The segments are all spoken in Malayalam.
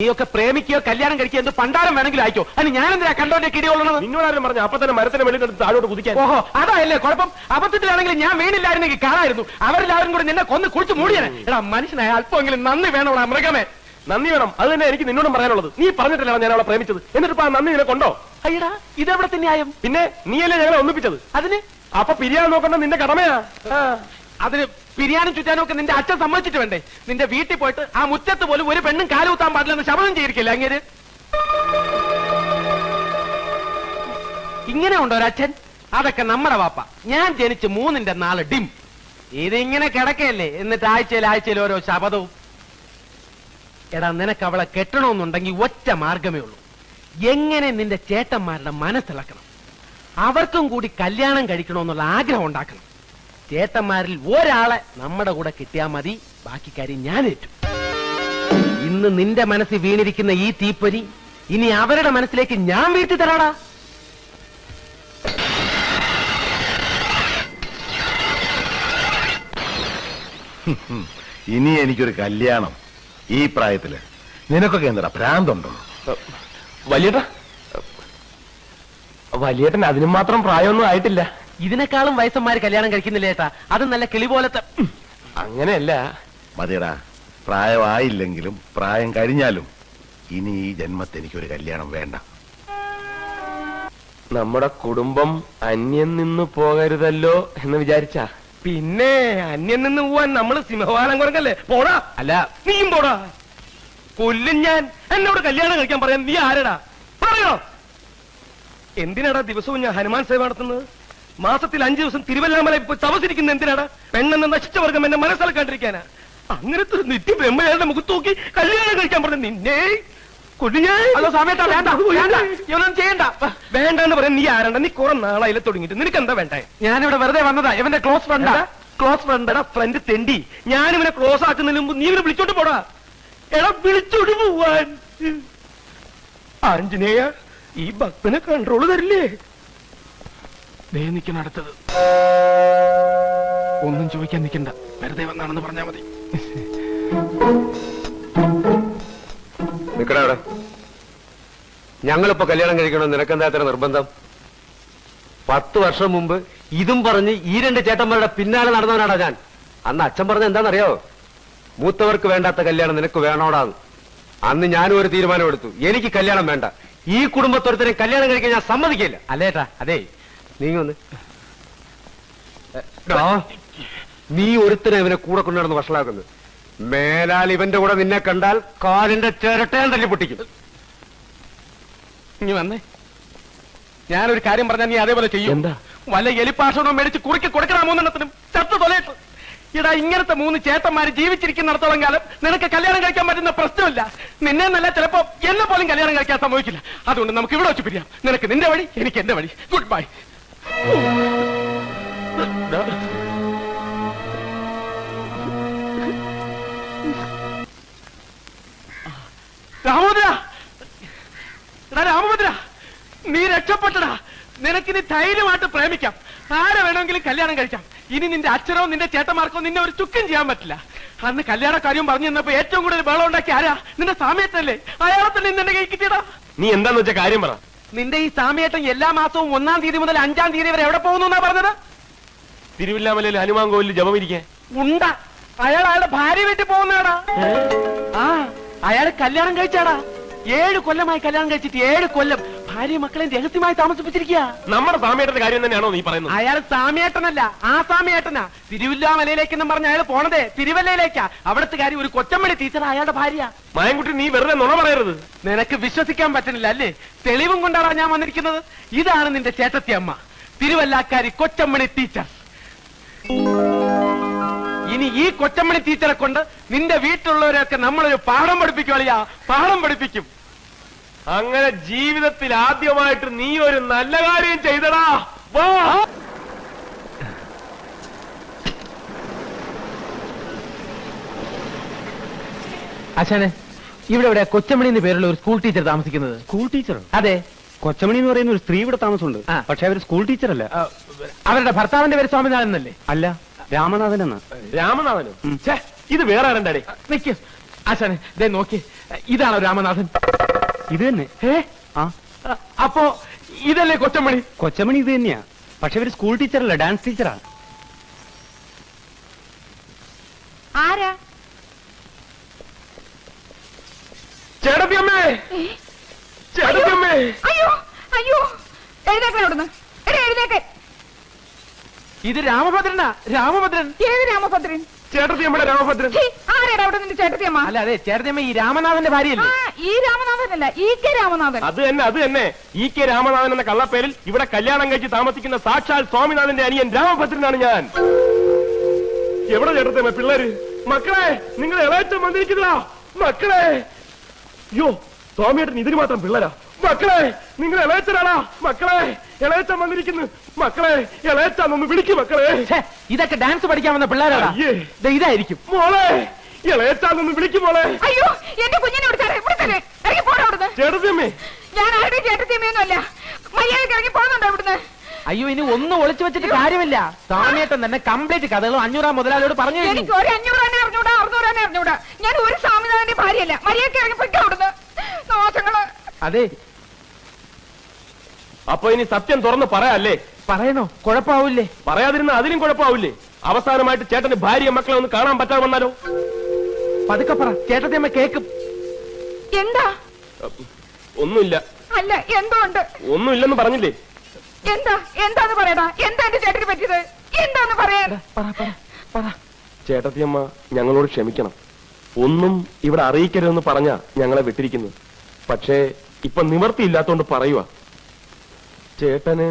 നീയൊക്കെ പ്രേമിക്കുകയോ കല്യാണം കഴിക്കുക എന്ത് പണ്ടാരം വേണമെങ്കിലും അയക്കോ അതിന് ഞാൻ എന്തിനാ കണ്ടോന്റെ കിടികൊള്ളണത് നിന്നോടാരും പറഞ്ഞു അപ്പൊ തന്നെ മരത്തിന് വെളിയിൽ താഴോട്ട് കുതിക്കാൻ. ഓഹോ അതായല്ലേ കുഴപ്പം? അബദ്ധത്തിലാണെങ്കിൽ ഞാൻ വീണില്ലായിരുന്നെങ്കിൽ കാണായിരുന്നു. അവരെല്ലാവരും കൂടി നിന്നെ കൊന്ന് കുളിച്ച് മൂടിയാണ് എടാ മനുഷ്യനായ അല്പമെങ്കിലും നന്ദി വേണോടാ മൃഗമേ. നന്ദി വേണം. അത് തന്നെ എനിക്ക് നിന്നോടും പറയാനുള്ളത്. നീ പറഞ്ഞിട്ടില്ല ഞാൻ അവളെ പ്രേമിച്ചത്. എന്നിട്ട് ആ നന്ദി നിന്നെ കൊണ്ടോ? അയ്യടാ ഇതെവിടെ ന്യായം പിന്നെ നീയല്ലേ ഞങ്ങളെ ഒന്നിപ്പിച്ചത്? അതിന്? അപ്പൊ പിരിയാൻ നോക്കണ്ട നിന്റെ കടമയാ. അതിന് ബിരിയാണി ചുറ്റാനും ഒക്കെ നിന്റെ അച്ഛൻ സമ്മതിച്ചിട്ട് വേണ്ടേ? നിന്റെ വീട്ടിൽ പോയിട്ട് ആ മുറ്റത്ത് പോലും ഒരു പെണ്ണും കാലുകുത്താൻ പാടില്ലെന്ന് ശബ്ദം ചെയ്തിരിക്കില്ല അങ്ങേര്? ഇങ്ങനെ ഉണ്ടോ ഒരച്ഛൻ? അതൊക്കെ നമ്മുടെ വാപ്പ. ഞാൻ ജനിച്ച് മൂന്നിന്റെ നാല് ഡിം. ഇതിങ്ങനെ കിടക്കയല്ലേ? എന്നിട്ട് ആഴ്ചയിൽ ആഴ്ചയിൽ ഓരോ ശപഥവും. എടാ നിനക്ക് അവളെ കെട്ടണമെന്നുണ്ടെങ്കിൽ ഒറ്റ മാർഗമേ ഉള്ളൂ. എങ്ങനെ നിന്റെ ചേട്ടന്മാരുടെ മനസ്സിളക്കണം? അവർക്കും കൂടി കല്യാണം കഴിക്കണമെന്നുള്ള ആഗ്രഹം ഉണ്ടാക്കണം. ചേട്ടന്മാരിൽ ഒരാളെ നമ്മുടെ കൂടെ കിട്ടിയാൽ മതി. ബാക്കി കാര്യം ഞാൻ ഏറ്റു. ഇന്ന് നിന്റെ മനസ്സിൽ വീണിരിക്കുന്ന ഈ തീപ്പൊരി ഇനി അവരുടെ മനസ്സിലേക്ക് ഞാൻ വീഴ്ത്തി തരാടാ. ഇനി എനിക്കൊരു കല്യാണം ഈ പ്രായത്തിൽ. നിനക്കൊക്കെ എന്താ ഭ്രാന്തുണ്ടോ? വലിയേട്ടാ വലിയേട്ടൻ അതിനും മാത്രം പ്രായമൊന്നും ആയിട്ടില്ല. ഇതിനേക്കാളും വയസ്സന്മാര് കല്യാണം കഴിക്കുന്നില്ല ഏട്ടാ? അത് നല്ല കിളി പോലത്തെ. അങ്ങനെയല്ല. മതിയടാ. പ്രായമായില്ലെങ്കിലും പ്രായം കഴിഞ്ഞാലും ഇനി ഈ ജന്മത്തെ എനിക്കൊരു കല്യാണം വേണ്ട. നമ്മുടെ കുടുംബം അന്യം നിന്ന് പോകരുതല്ലോ എന്ന് വിചാരിച്ചാ. പിന്നെ അന്യം നിന്ന് പോവാൻ നമ്മൾ സിംഹവാലം കുറങ്ങല്ലേ പോടാ. അല്ല. നീയും പോടാ. കൊല്ലും ഞാൻ. എന്നോട് കല്യാണം കഴിക്കാൻ പറയാൻ നീ ആരടാ? പറയോ? എന്തിനാടാ ദിവസവും ഞാൻ ഹനുമാൻ സേവ നടത്തുന്നത്? മാസത്തിൽ അഞ്ചു ദിവസം തിരുവല്ലാമല പോയി തപസിരിക്കുന്ന എന്തിനാണ് പെണ്ണെന്ന നശിച്ച വർഗം എന്നെ മനസ്സിലാക്കാണ്ടിരിക്കാനാ അങ്ങനത്തെ ഒരു നിത്യ ബ്രഹ്മചാരിയുടെ മുഖത്ത് നോക്കി കല്യാണം കഴിക്കാൻ പറഞ്ഞു. നിന്നെ വേണ്ടെന്ന് പറയാൻ നീ ആരണ്ട നീ കുറെ നാളായില്ല തുടങ്ങിയിട്ട്. നിനക്ക് എന്താ വേണ്ടേ? ഞാനിവിടെ വെറുതെ വന്നതാ. ഇവന്റെ ക്ലോസ് ഫ്രണ്ടാ ക്ലോസ് ഫ്രണ്ട് എടാ ഫ്രണ്ട് തെണ്ടി. ഞാൻ ഇവനെ ക്ലോസ് ആക്കുന്നതിന് മുമ്പ് നീ ഇവനെ വിളിച്ചോട്ട് പോടാ. എടാ വിളിച്ചോട്ട് പോവാൻ. ആഞ്ജനേയ ഈ ഭക്തനെ കൺട്രോൾ തരില്ലേ? ദേ നിൽക്കണം അടുത്തത് ഒന്നും ചോദിക്കാൻ നിൽക്കണ്ട. വെറുതെ വന്നാണെന്ന് പറഞ്ഞാൽ മതി. നിക്കടാ അവിടെ. ഞങ്ങളിപ്പോ കല്യാണം കഴിക്കണം? നിനക്കെന്താ ഇത്ര നിർബന്ധം? പത്ത് വർഷം മുമ്പ് ഇതും പറഞ്ഞ് ഈ രണ്ട് ചേട്ടന്മാരുടെ പിന്നാലെ നടന്നവനാടാ ഞാൻ. അന്ന് അച്ഛൻ പറഞ്ഞ എന്താണെന്നറിയോ? മൂത്തവർക്ക് വേണ്ടാത്ത കല്യാണം നിനക്ക് വേണോടാന്ന് അന്ന് ഞാനും ഒരു തീരുമാനം എടുത്തു. എനിക്ക് കല്യാണം വേണ്ട. ഈ കുടുംബത്തൊരുത്തരെ കല്യാണം കഴിക്കാൻ ഞാൻ സമ്മതിക്കില്ല. അല്ലേട്ടാ അതെ. നീ വന്ന് എടാ, നീ ഒരുത്തനെ ഇവനെ കൂടെ കൊണ്ടുനടന്ന് വഷളാക്കുന്നു. മേലാൽ ഇവന്റെ കൂടെ നിന്നെ കണ്ടാൽ കാലിന്റെ ചിരട്ടയാൻ തല്ലി പൊട്ടിക്കും. നീ വന്നേ. ഞാനൊരു കാര്യം പറഞ്ഞാൽ നീ അതേപോലെ ചെയ്യും. എന്താ? വല്ല എലിപ്പാഷണം മേടിച്ച് കുറുക്കി കൊടുക്കണം മൂന്നെണ്ണത്തിനും? ചത്തു തൊലയിട്ടു. ഇടാ ഇങ്ങനത്തെ മൂന്ന് ചേട്ടന്മാര് ജീവിച്ചിരിക്കുന്നിടത്തോളം കാലം നിനക്ക് കല്യാണം കഴിക്കാൻ പറ്റുന്ന പ്രശ്നമില്ല. നിന്നെ നല്ല ചിലപ്പോ എന്നെ പോലും കല്യാണം കഴിക്കാൻ സംഭവിക്കില്ല അതുകൊണ്ട് നമുക്ക് ഇവിടെ വെച്ച് പിരിയാം. നിനക്ക് നിന്റെ വഴി എനിക്ക് എന്റെ വഴി. Good bye Ramabhadra! രാമഭദ്ര! നീ രക്ഷപ്പെട്ടടാ. നിനക്കിനി ധൈര്യമായിട്ട് പ്രേമിക്കാം. ആരെ വേണമെങ്കിലും കല്യാണം കഴിക്കാം. ഇനി നിന്റെ അച്ഛനോ നിന്റെ ചേട്ടന്മാർക്കോ നിന്നെ ഒരു ചുക്കും ചെയ്യാൻ പറ്റില്ല. അന്ന് കല്യാണ കാര്യം പറഞ്ഞു തന്നപ്പോ ഏറ്റവും കൂടുതൽ ബഹളം ഉണ്ടാക്കി ആരാ? നിന്റെ സാമ്യത്തല്ലേ അയാളെ തന്നെ നിന്റെ കൈ കിട്ടിയടാ നീ എന്താന്ന് വെച്ച കാര്യം പറ. നിന്റെ ഈ സാമ്യേട്ടൻ എല്ലാ മാസവും ഒന്നാം തീയതി മുതൽ അഞ്ചാം തീയതി വരെ എവിടെ പോകുന്നു എന്നാ പറഞ്ഞത്? തിരുവില്ലാമലയിൽ ഹനുമാൻ കോവിലിൽ ജപമിരിക്കാൻ ഉണ്ട. അയാൾ അയാളുടെ ഭാര്യ വീട്ടിൽ പോകുന്നാടാ ആ അയാൾ കല്യാണം കഴിച്ചാടാ. ഏഴ് കൊല്ലമായി കല്യാണം കഴിച്ചിട്ട് ഏഴ് കൊല്ലം. ഭാര്യ മക്കളെ രഹസ്യമായി താമസിപ്പിച്ചിരിക്കുക നമ്മുടെ സാമിയേട്ടന്റെ കാര്യം തന്നെയാണോ നീ പറയുന്നത്? അയാൾ സാമിയേട്ടനല്ല ആ സാമിയേട്ടനാ തിരുവില്ലാമലയിലേക്കെന്നും പറഞ്ഞ അയാൾ പോണതേ തിരുവല്ലയിലേക്കാ. അവിടുത്തെ കാര്യം ഒരു കൊച്ചമ്മടി ടീച്ചർ അയാളുടെ ഭാര്യ. മായൻകുട്ടി നീ വെറുതെ നുണ പറയരുത്. നിനക്ക് വിശ്വസിക്കാൻ പറ്റുന്നില്ല അല്ലേ? തെളിവും കൊണ്ടാണ് ഞാൻ വന്നിരിക്കുന്നത്? ഇതാണ് നിന്റെ ചേട്ടത്തി അമ്മ. തിരുവല്ലാക്കാരി കൊച്ചമ്മണി ടീച്ചർ ഇനി ഈ കൊച്ചമ്മണി ടീച്ചറെ കൊണ്ട് നിന്റെ വീട്ടിലുള്ളവരെയൊക്കെ നമ്മളൊരു പാഠം പഠിപ്പിക്കും അളിയാ പാഠം പഠിപ്പിക്കും. അങ്ങനെ ജീവിതത്തിൽ ആദ്യമായിട്ട് നീ ഒരു നല്ല കാര്യം ചെയ്തടാ. വാ. അച്ഛനെ ഇവിടെ ഇവിടെ കൊച്ചമണി എന്ന് പേരുള്ള ഒരു സ്കൂൾ ടീച്ചർ താമസിക്കുന്നത്? സ്കൂൾ ടീച്ചർ അതെ. കൊച്ചമണി എന്ന് പറയുന്ന ഒരു സ്ത്രീ ഇവിടെ താമസമുണ്ട്. ആ. പക്ഷെ അവർ സ്കൂൾ ടീച്ചർ അല്ല. അവരുടെ ഭർത്താവിന്റെ പേര് സ്വാമിനാഥൻ എന്നല്ലേ? അല്ല രാമനാഥൻ എന്ന. രാമനാഥൻ ഛേ, ഇത് വേറെ ആരണ്ടാടേ? നിക്ക്. അച്ഛനെ ദേ നോക്കി. ഇതാണോ രാമനാഥൻ. ഇത് തന്നെ. ഏ? ആ. അപ്പോ ഇതല്ലേ കൊച്ചമണി കൊച്ചമണി ഇത് തന്നെയാ. പക്ഷെ ഇവർ സ്കൂൾ ടീച്ചറല്ല ഡാൻസ് ടീച്ചറാണ് ആരാ? ചേട്ടത്തിയമ്മേ! ചേട്ടത്തിയമ്മേ! അയ്യോ അയ്യോ എഴുന്നേക്കാൻ അവിടുന്ന്. എഴുന്നേക്ക്. ഇത് രാമഭദ്രനാ രാമഭദ്രൻ. ഏത് രാമഭദ്രൻ? ചേട്ടത്തിയമ്മയുടെ രാമഭദ്രൻ. ആരാടാ അവിടെ നിന്റെ ചേട്ടത്തിയമ്മ? അല്ല അതെ ചേട്ടത്തിയമ്മ ഈ രാമനാഥന്റെ ഭാര്യയല്ലേ? ഈ ഈ രാമനാഥനല്ല ഈ കെ രാമനാഥൻ. അത് തന്നെ അത് തന്നെ. ഇ കെ രാമനാഥൻ എന്ന കള്ളപ്പേരിൽ ഇവിടെ കല്യാണം കഴിച്ച് താമസിക്കുന്ന സാക്ഷാൽ സ്വാമിനാഥന്റെ അനിയൻ രാമഭദ്രനാണ് ഞാൻ. എവിടെ ചേട്ടത്തെ പിള്ളേര്? മക്കളെ നിങ്ങൾ എളേറ്റം വന്നിരിക്കുന്നതാ മക്കളെ. യോ സ്വാമിയേട്ടൻ ഇതിന് മാത്രം പിള്ളേരാ. മക്കളെ നിങ്ങൾ ഇളയച്ചനാണാ. മക്കളെ ഇളയച്ചൻ വന്നിരിക്കുന്നു. മക്കളെ ഇളയച്ചാൻ ഒന്ന് വിളിക്കും മക്കളെ. ഛേ, ഇതൊക്കെ ഡാൻസ് പഠിക്കാൻ വന്ന പിള്ളേരാടാ. അയ്യേ. ദേ ഇതായിരിക്കും. മോളെ ഇളയച്ചാൻ ഒന്ന് വിളിക്കും മോളെ. അയ്യോ എന്റെ കുഞ്ഞിനെ വിളിച്ചാലേ ഇവിടെ തന്നെ അയ്യോ ഇനി ഒന്നും ഒളിച്ചു വെച്ചിട്ട് കാര്യമില്ല. സ്വാമിയേട്ടൻ തന്നെ കംപ്ലീറ്റ് കഥകളും അഞ്ഞൂറാം മുതലാളിയോട് പറഞ്ഞു എനിക്ക് ഒരു അറിഞ്ഞൂടാ അറിഞ്ഞൂടാ. ഞാൻ ഒരു സ്വാമിനാഥന്റെ ഭാര്യയല്ല. മര്യാദയ്ക്ക് ഇറങ്ങി പൊയ്ക്കോ അവിടുന്ന്. ദോഷങ്ങൾ അതെ. അപ്പൊ ഇനി സത്യം തുറന്ന് പറയാല്ലേ? പറയണോ? കുഴപ്പാവൂലേ പറയാതിരുന്ന അതിനും കുഴപ്പമാവില്ലേ? അവസാനമായിട്ട് ചേട്ടന്റെ ഭാര്യ മക്കളെ ഒന്ന് കാണാൻ പറ്റാമെന്നാലോ പതുക്കെ പറ. ചേട്ടത്തിയമ്മ കേക്കും എന്താ? ഒന്നുമില്ല. അല്ല എന്തോ ഉണ്ട് ഒന്നുമില്ലെന്ന് പറഞ്ഞില്ലേ? എന്താ എന്താന്ന് പറയടാ? എന്താ എന്റെ ചേട്ടന് പറ്റിയത്? എന്താന്ന് പറയാൻ? പറ പറ പറ ചേട്ടത്തിയമ്മ ഞങ്ങളോട് ക്ഷമിക്കണം. ഒന്നും ഇവിടെ അറിയിക്കരുതെന്ന് പറഞ്ഞ ഞങ്ങളെ വിട്ടിരിക്കുന്നു പക്ഷേ ഇപ്പൊ നിവർത്തിയില്ലാത്തോണ്ട് പറയുക ചേട്ടന്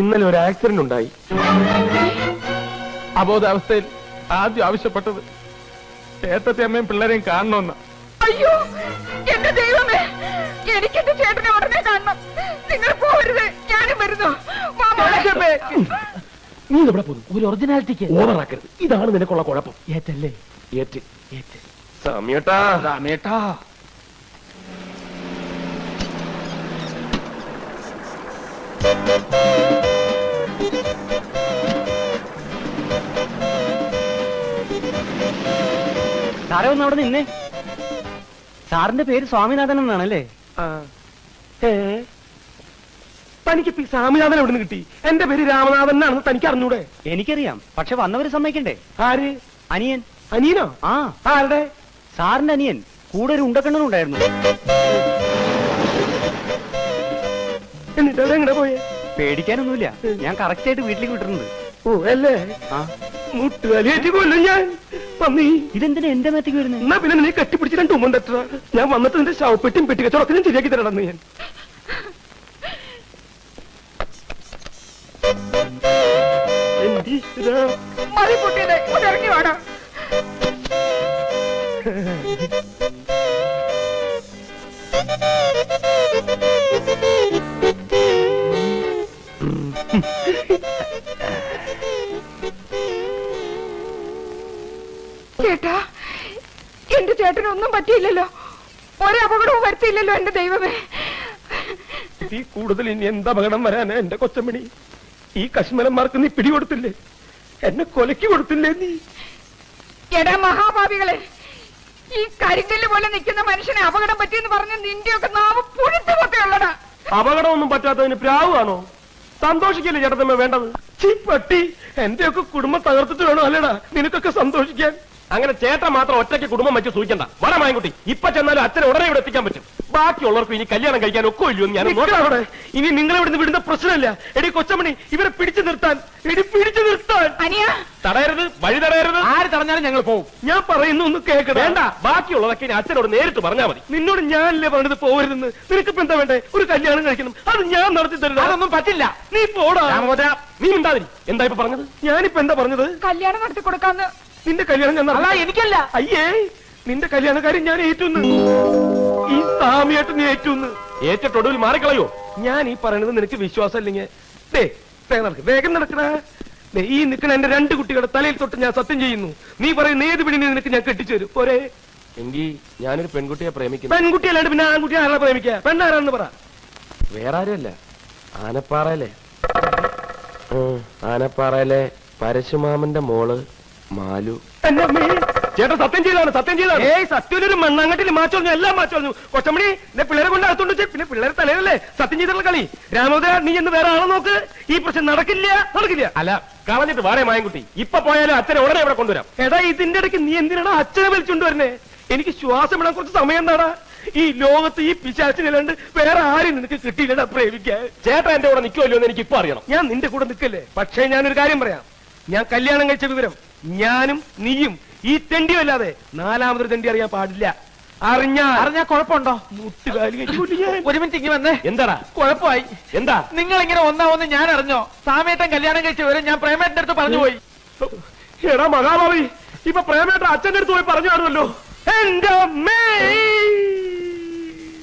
ഇന്നലെ ഒരു ആക്സിഡന്റ് ഉണ്ടായി. അബോധാവസ്ഥയിൽ ആദ്യം ആവശ്യപ്പെട്ടത്. ചേട്ടത്തെ അമ്മയും പിള്ളേരെയും കാണണമെന്ന. അയ്യോ എന്റെ ദൈവമേ എനിക്ക് എന്റെ ചേട്ടനെ ഉടനെ കാണണം. നിങ്ങൾ പോരുത് ഞാനും വരുന്നു. നീ ഇവിടെ പോകും ഒരു ഒറിജിനാലിറ്റിക്ക് ഓവറാക്കരുത് ഇതാണ് നിനക്കുള്ള കുഴപ്പം. ഏറ്റല്ലേ? ഏറ്റ്. ഏറ്റ്. സമയട്ടാ. സമയട്ടാ. ഒന്ന് അവിടെ നിന്നേ. സാറിന്റെ പേര് സ്വാമിനാഥൻ എന്നാണല്ലേ? തനിക്ക് സ്വാമിനാഥൻ എവിടെ നിന്ന് കിട്ടി? എന്റെ പേര് രാമനാഥൻ എന്നാണെന്ന് തനിക്ക് അറിഞ്ഞൂടെ? എനിക്കറിയാം. പക്ഷെ വന്നവര് സമ്മതിക്കണ്ടേ? ആര്? അനിയൻ. അനിയനോ? ആ. ആരുടെ? സാറിന്റെ അനിയൻ. കൂടെ ഒരു ഉണ്ടക്കണ്ണനും ഉണ്ടായിരുന്നു. എന്നിട്ട് പോയേ? പേടിക്കാനൊന്നുമില്ല. ഞാൻ കറക്റ്റ് ആയിട്ട് വീട്ടിലേക്ക് വിട്ടിരുന്നത്. ഓ അല്ലേ? ആ. മുട്ടുകാലിയേറ്റ് കൊല്ലും ഞാൻ. പന്നി. ഇതെന്തിനാ എന്റെ മേത്തേക്ക് വരുന്നത് എന്നാ പിന്നെ നീ കെട്ടിപ്പിടിച്ച് രണ്ട് ഉമ്മൻ തട്ടുക ഞാൻ വന്നിട്ട് നിന്റെ ശവപ്പെട്ടിയും പെട്ടിക്കച്ചവടൊക്കെ ഞാൻ ശരിയാക്കി തരണം ഞാൻ. മതി പൊട്ടിയത് ഇറങ്ങി വേണം ചേട്ടനൊന്നും പറ്റിയില്ലല്ലോ. ഒരപകടവും വരുത്തിയില്ലല്ലോ എന്റെ ദൈവമേ. ഈ കൂടുതൽ ഇനി എന്ത് അപകടം വരാനാ എന്റെ കൊച്ചമണി ഈ കശ്മലന്മാർക്ക് നീ പിടികൊടുത്തില്ലേ? എന്നെ കൊലക്കി കൊടുത്തില്ലേ നീ? എടാ മഹാഭാവികളെ ഈ കരിങ്കല്ല് പോലെ നിൽക്കുന്ന മനുഷ്യനെ അപകടം പറ്റിയെന്ന് പറഞ്ഞ് നിന്റെയൊക്കെ നാവ് പുഴുത്തു പൊത്തയുള്ളടാ. അപകടമൊന്നും പറ്റാത്തതിന് പ്രാവുകയാണോ സന്തോഷിക്കല്ലേ ചേട്ടത്തമ്മ വേണ്ടത്? ചീ പട്ടി എന്റെയൊക്കെ കുടുംബം തകർത്തിട്ട് വേണോ അല്ലടാ? നിനക്കൊക്കെ സന്തോഷിക്കാൻ. അങ്ങനെ ചേട്ടൻ മാത്രം ഒറ്റയ്ക്ക് കുടുംബം വെച്ച് സൂചിക്കണ്ട. വട മായൻകുട്ടി ഇപ്പൊ ചെന്നാലും അച്ഛനെ ഉടനെ ഇവിടെ എത്തിക്കാൻ പറ്റും. ബാക്കിയുള്ളവർക്ക് ഇനി കല്യാണം കഴിക്കാൻ ഒക്കെ ഇല്ല എന്ന് ഞാൻ അവിടെ? ഇനി നിങ്ങൾ ഇവിടുന്ന് വിടുന്ന പ്രശ്നമല്ല. എടി കൊച്ചമണി ഇവരെ പിടിച്ചു നിർത്താൻ. എടി പിടിച്ചു നിർത്താൻ. തടയരുത് വഴി തടയരുത്. ആര് തടഞ്ഞാലും ഞങ്ങൾ പോകും ഞാൻ പറയുന്നു ഒന്ന് കേൾക്കണം. വേണ്ട ബാക്കിയുള്ളതൊക്കെ ഇനി അച്ഛനോട് നേരിട്ട് പറഞ്ഞാൽ മതി. നിന്നോട് ഞാനല്ലേ പറഞ്ഞത് പോകരുതെന്ന് നിനക്ക് എന്താ വേണ്ടേ? ഒരു കല്യാണം കഴിക്കണം. അത് ഞാൻ നടത്തി തരുന്നത്. അതൊന്നും പറ്റില്ല. നീ പോടാ. നീ ഉണ്ടാതിരി എന്താ ഇപ്പൊ പറഞ്ഞത്? ഞാനിപ്പോ എന്താ പറഞ്ഞത്? കല്യാണം നടത്തി കൊടുക്കാന്ന് നിന്റെ കല്യാണം ഞാൻ അല്ല നടത്തി- എനിക്കല്ല. അയ്യേ നിന്റെ കല്യാണക്കാരൻ ഞാൻ ഏറ്റുന്ന്. ഈ സാമിയായിട്ട് നീ ഏറ്റുന്ന്. ഏറ്റൊടുവിൽ മാറിക്കളയോ? ഞാൻ ഈ പറയുന്നത് നിനക്ക് വിശ്വാസം ഇല്ലെങ്കിൽ ദേ വേഗം നടക്ക് വേഗം നടക്കണ ദേ, ഈ നിൽക്കുന്ന എന്റെ രണ്ട് കുട്ടികളുടെ തലയിൽ തൊട്ട് ഞാൻ സത്യം ചെയ്യുന്നു. നീ പറയുന്ന ഏത് പിടി നിനക്ക് ഞാൻ കെട്ടിച്ചു തരും? പോരെ. എങ്കിൽ ഞാനൊരു പെൺകുട്ടിയെ പ്രേമിക്കുന്നു. പെൺകുട്ടിയല്ലാണ്ട് പിന്നെ ആൺകുട്ടി ആരാ പ്രേമിക്കുക? പെണ്ണാരാന്ന് പറ. വേറെ ആരുമല്ല ആനപ്പാറയിലെ ആനപ്പാറയിലെ പരശുമാമന്റെ മോൾ മാലു. ചേട്ടൻ സത്യം ചെയ്താണ് സത്യം ചെയ്താണ്. ഏയ് സത്യൊരു മണ്ണാങ്കട്ടിൽ മാച്ചോഞ്ഞു എല്ലാം മാച്ചോഞ്ഞു കൊച്ചമണി എന്നെ പിള്ളേരെ കൊണ്ട് അകത്തോണ്ട് പിന്നെ പിള്ളേരെ തലയിലല്ലേ? സത്യം ചെയ്തിട്ടുള്ള കളി. രാമോദര നീ എന്ന് വേറെ ആളെ നോക്ക്. ഈ പ്രശ്നം നടക്കില്ല നടക്കില്ല. അല്ല കളഞ്ഞിട്ട് വാടേ മായൻകുട്ടി. ഇപ്പൊ പോയാലും അച്ഛനെ ഉടനെ ഇവിടെ കൊണ്ടുവരാം. എടാ ഇതിന്റെ ഇടയ്ക്ക് നീ എന്തിനാണ് അച്ഛനെ വിളിച്ചുകൊണ്ട് വരുന്നേ എനിക്ക് ശ്വാസം ഇടാൻ കുറച്ച് സമയം എന്താടാ ഈ ലോകത്ത് ഈ പിശാച്ചിനല്ലാണ്ട് വേറെ ആരും നിനക്ക് കിട്ടിയില്ലടാ പ്രേമിക്കാൻ. ചേട്ടൻ എന്റെ കൂടെ നിൽക്കുമല്ലോ എന്ന് എനിക്ക് ഇപ്പൊ അറിയണം. ഞാൻ നിന്റെ കൂടെ നിൽക്കല്ലേ പക്ഷേ ഞാനൊരു കാര്യം പറയാം. ഞാൻ കല്യാണം കഴിച്ച വിവരം ഞാനും നീയും ഈ തെണ്ടിയും അല്ലാതെ നാലാമതൊരു തെണ്ടി അറിയാൻ പാടില്ല. അറിഞ്ഞാ അറിഞ്ഞാ കുഴപ്പമുണ്ടോ. ഒരു മിനിറ്റ് ഇങ്ങനെ വന്നേ. എന്താടാ? കുഴപ്പമായി. എന്താ? നിങ്ങൾ ഇങ്ങനെ ഒന്നാവെന്ന് ഞാൻ അറിഞ്ഞോ? സാമേട്ടൻ കല്യാണം കഴിച്ച വിവരം ഞാൻ പ്രേമേട്ടന്റെ അടുത്ത് പറഞ്ഞു പോയി. എടാ മഹാഭാവി ഇപ്പൊ പ്രേമേട്ട അച്ഛന്റെ അടുത്ത് പോയി പറഞ്ഞു കാണുമല്ലോ എന്റെ അമ്മേ!